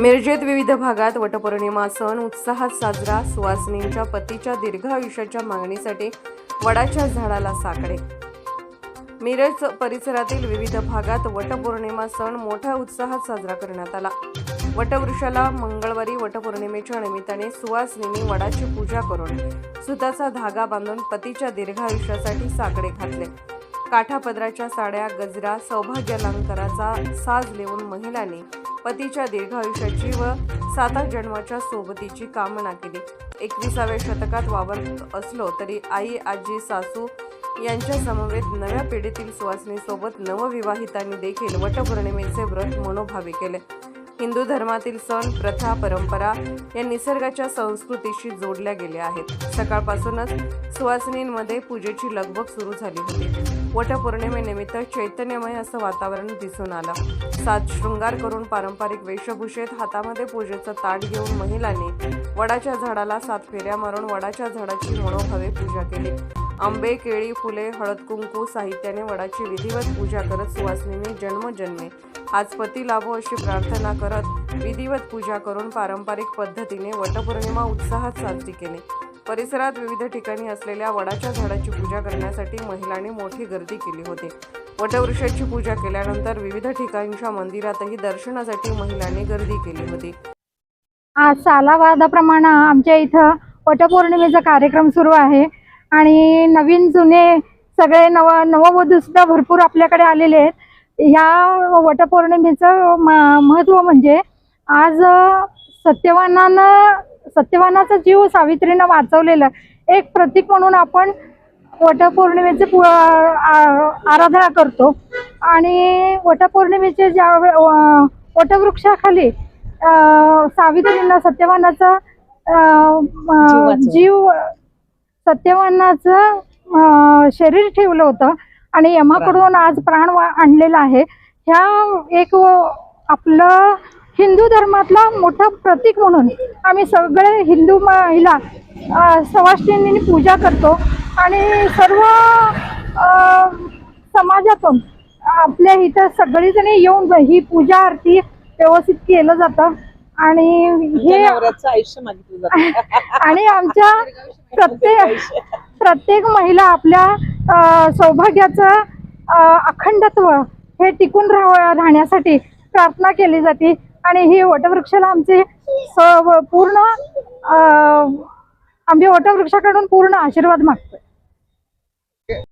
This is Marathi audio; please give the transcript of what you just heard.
मिरजेत विविध भागात वटपौर्णिमा सण उत्साहात साजरा सुवासिनींच्या पतीच्या दीर्घ आयुष्याच्या मागणीसाठी वडाच्या झाडाला साकडे. मिरज परिसरातील विविध भागात वटपौर्णिमा सण मोठ्या उत्साहात साजरा करण्यात आला. वटवृक्षाला मंगळवारी वटपौर्णिमेच्या निमित्ताने सुवासिनींनी वडाची पूजा करून सुताचा धागा बांधून पतीच्या दीर्घ आयुष्यासाठी साकडे घातले. काठापदराच्या साड्या गजरा सौभाग्यालंकाराचा साज लिहून महिलांनी पतीच्या दीर्घायुष्याची व साता जन्माच्या सोबतीची कामना केली. एकविसाव्या शतकात वावरत असलो तरी आई आजी सासू यांच्या समवेत नव्या पिढीतील सुवासिनीसोबत नवविवाहितांनी देखील वटपौर्णिमेचे व्रत मनोभावे केले. हिंदू धर्मातील सण प्रथा परंपरा या निसर्गाच्या संस्कृतीशी जोडल्या गेल्या आहेत. सकाळपासूनच सुवासिनींमध्ये पूजेची लगबग सुरू झाली होती. वटपौर्णिमेनिमित्त चैतन्यमय असं वातावरण दिसून आलं. सात शृंगार करून पारंपरिक वेशभूषेत हातामध्ये पूजेचं ताट घेऊन महिलांनी वडाच्या झाडाला सात फेऱ्या मारून वडाच्या झाडाची मनोभावे पूजा केली. आंबे केळी फुले हळद कुंकू साहित्याने वडाची विधिवत पूजा करत सुवासिनींनी जन्मजन्मे. आज पती लाभो अशी प्रार्थना करत विधिवत पूजा करून पारंपरिक पद्धतीने वटपौर्णिमा उत्साहात साजरी केली. परिसरात विविध ठिकाणी असलेल्या वडाच्या झाडाची पूजा करण्यासाठी महिलांनी मोठी गर्दी केली होती. वटवृक्षाची पूजा केल्यानंतर विविध ठिकाणच्या मंदिरातही दर्शनासाठी महिलांनी गर्दी केली होती. आज सालावादाप्रमाणे आमच्या इथं वटपौर्णिमेचा कार्यक्रम सुरू आहे आणि नवीन जुने सगळे नव नववधू सुद्धा भरपूर आपल्याकडे आलेले आहेत. ह्या वटपौर्णिमेचं म- महत्त्व म्हणजे आज सत्यवानानं सत्यवानाचा जीव सावित्रीनं वाचवलेलं एक प्रतीक म्हणून आपण वटपौर्णिमेचे आराधना करतो. आणि वटपौर्णिमेचे ज्या वटवृक्षाखाली सावित्रीनं सत्यवानाचा जीव सत्यवानाचं शरीर ठेवलं होतं. आणि यमाकडून आज प्राण वा- आणलेला आहे. ह्या एक आपलं हिंदू धर्मातला मोठं प्रतीक म्हणून आम्ही सगळे हिंदू महिला अ, सवाष्णींनी पूजा करतो. आणि सर्व समाजातून आपल्या इथं सगळीजणी येऊन ही पूजा आरती व्यवस्थित केलं जातं. आणि हे आणि आमच्या प्रत्येक प्रत्येक महिला आपल्या सौभाग्याचं अखंडत्व हे टिकून राह राहण्यासाठी प्रार्थना केली जाते. आणि ही वटवृक्षाला आमचे स पूर्ण अ, आम्ही वटवृक्षाकडून पूर्ण आशीर्वाद मागतो